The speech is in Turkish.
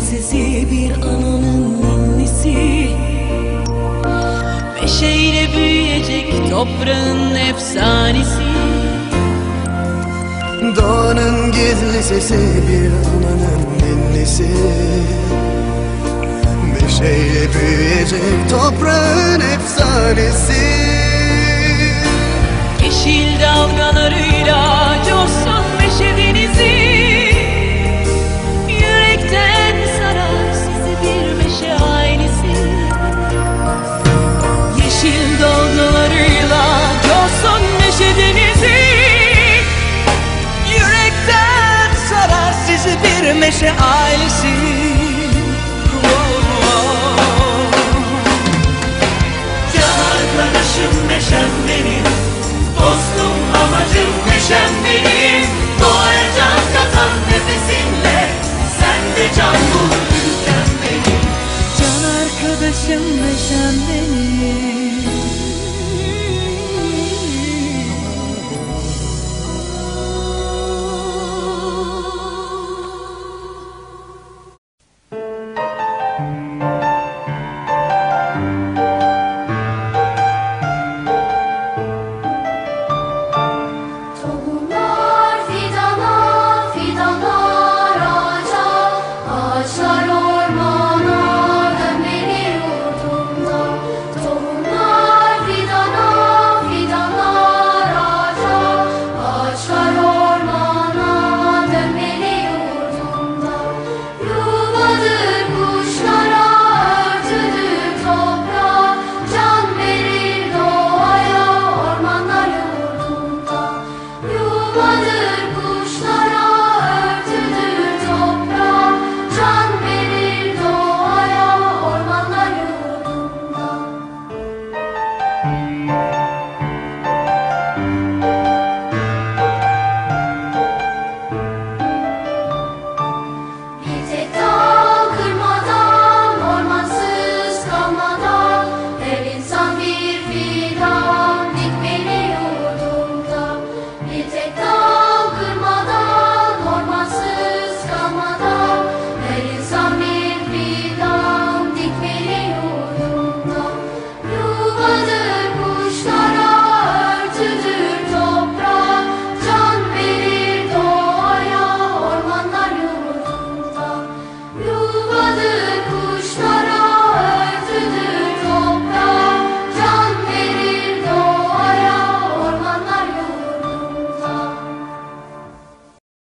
sesi bir ananın ninnisi Meşeyle büyüyecek toprağın efsanesi. Doğanın gizli sesi bir ananın ninnisi Meşeyle büyüyecek toprağın efsanesi. Yeşil dalgalarıyla Meşe ailesi. Can arkadaşım Meşem benim Dostum amacım Meşem benim. Doğacak katan nefesinle Sen de can bul ülkem benim. Can arkadaşım Meşem benim. You.